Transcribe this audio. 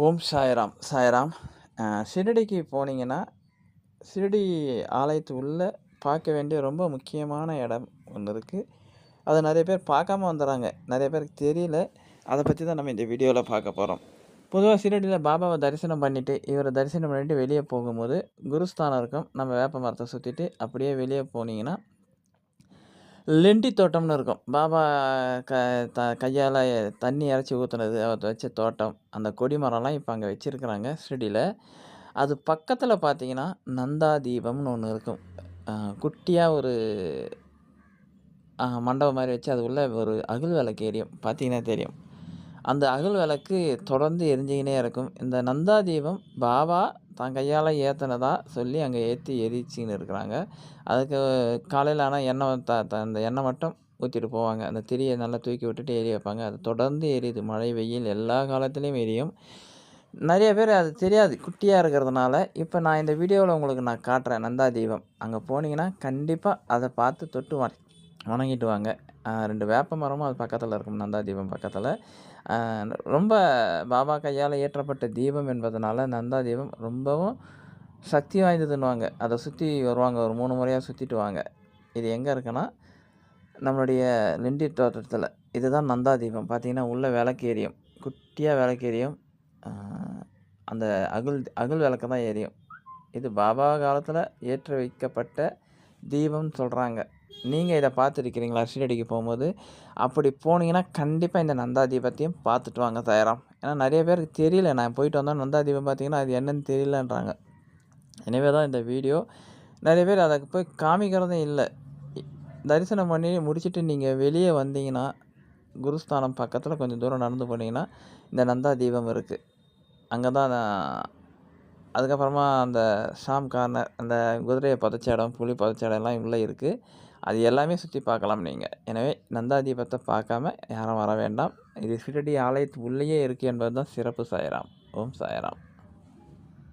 ஓம் சாய்ராம் சாய்ராம். ஷிரடிக்கு போனீங்கன்னா ஷிரடி ஆலயத்து உள்ளே பார்க்க வேண்டிய ரொம்ப முக்கியமான இடம் ஒன்று இருக்குது அதை நிறைய பேர் பார்க்காம வந்துடுறாங்க நிறைய பேருக்கு தெரியல. அதை பற்றி தான் நம்ம இந்த வீடியோவில் பார்க்க போகிறோம் பொதுவாக ஷிரடியில் பாபாவை தரிசனம் பண்ணிவிட்டு இவரை தரிசனம் பண்ணிவிட்டு வெளியே போகும்போது குருஸ்தானம் இருக்கும். நம்ம வேப்ப மரத்தை சுற்றிட்டு அப்படியே வெளியே போனீங்கன்னா லெண்டி தோட்டம்னு இருக்கும். பாபா க த கையால் தண்ணி இறச்சி ஊற்றுனது அவர் வச்ச தோட்டம். அந்த கொடி மரம்லாம் இப்போ அங்கே வச்சுருக்குறாங்க ஸ்டடியில் அது பக்கத்தில் பார்த்தீங்கன்னா நந்தா தீபம்னு ஒன்று இருக்கும். குட்டியாக ஒரு மண்டபம் மாதிரி வச்சு அது உள்ள ஒரு அகல் விளக்கு எரியும் பார்த்தீங்கன்னா தெரியும். அந்த அகல் விளக்கு தொடர்ந்து எரிஞ்சிக்கினே இருக்கும். இந்த நந்தா தீபம் பாபா தான் கையால் ஏற்றினதா சொல்லி அங்கே ஏற்றி எரிச்சின்னு இருக்கிறாங்க. அதுக்கு காலையில் ஆனால் எண்ணெய் த த அந்த எண்ணெய் மட்டும் ஊற்றிட்டு போவாங்க. அந்த திரியை நல்லா தூக்கி விட்டுட்டு எரிய வைப்பாங்க. அது தொடர்ந்து எரியுது. மழை வெயில் எல்லா காலத்துலேயும் எரியும். நிறைய பேர் அது தெரியாது. குட்டியாக இருக்கிறதுனால இப்போ நான் இந்த வீடியோவில் உங்களுக்கு நான் காட்டுறேன். நந்தா தீபம் அங்கே போனீங்கன்னா கண்டிப்பாக அதை பார்த்து தொட்டு வணங்கிட்டு வாங்க ரெண்டு வேப்ப மரமும் அது பக்கத்தில் இருக்கும் நந்தா தீபம் பக்கத்தில். ரொம்ப பாபா கையால் ஏற்றப்பட்ட தீபம் என்பதனால நந்தா தீபம் ரொம்பவும் சக்தி வாய்ந்ததுன்னுவாங்க. அதை சுற்றி வருவாங்க ஒரு மூணு முறையாக சுற்றிட்டு வாங்க. இது எங்கே இருக்குன்னா நம்மளுடைய லிண்டி தோட்டத்தில். இதுதான் நந்தா தீபம். பார்த்திங்கன்னா உள்ளே விளக்கு எரியும். குட்டியாக விளக்கு எரியும். அந்த அகுல் அகுல் விளக்கு தான் எரியும். இது பாபா காலத்தில் ஏற்ற வைக்கப்பட்ட தீபம்னு சொல்கிறாங்க நீங்கள் இதை பார்த்துருக்கிறீங்களா? ஷீரடிக்கு போகும்போது. அப்படி போனீங்கன்னா கண்டிப்பாக இந்த நந்தா தீபத்தையும் பார்த்துட்டு வாங்க தயாராம். ஏன்னா நிறைய பேருக்கு தெரியல. நான் போயிட்டு வந்தால் நந்தா தீபம் பார்த்தீங்கன்னா அது என்னன்னு தெரியலன்றாங்க. எனவே தான் இந்த வீடியோ. நிறைய பேர் அதை போய் காமிக்கிறதும் இல்லை. தரிசனம் பண்ணி முடிச்சுட்டு நீங்கள் வெளியே வந்தீங்கன்னா குருஸ்தானம் பக்கத்தில் கொஞ்சம் தூரம் நடந்து போனீங்கன்னா இந்த நந்தா தீபம் இருக்குது அங்கே தான் அதுக்கப்புறமா அந்த ஷாம் கார்னர் அந்த குதிரையை புதைச்ச இடம் புலி புதைச்ச இடம்லாம் உள்ளே இருக்குது அது எல்லாமே சுற்றி பார்க்கலாம் நீங்கள் எனவே நந்தாதீபத்தை பார்க்காம யாரும் வர வேண்டாம். இது சிறடி ஆலயத்து உள்ளேயே இருக்குது என்பது தான் சிறப்பு சாயராம். ஓம் சாயராம்.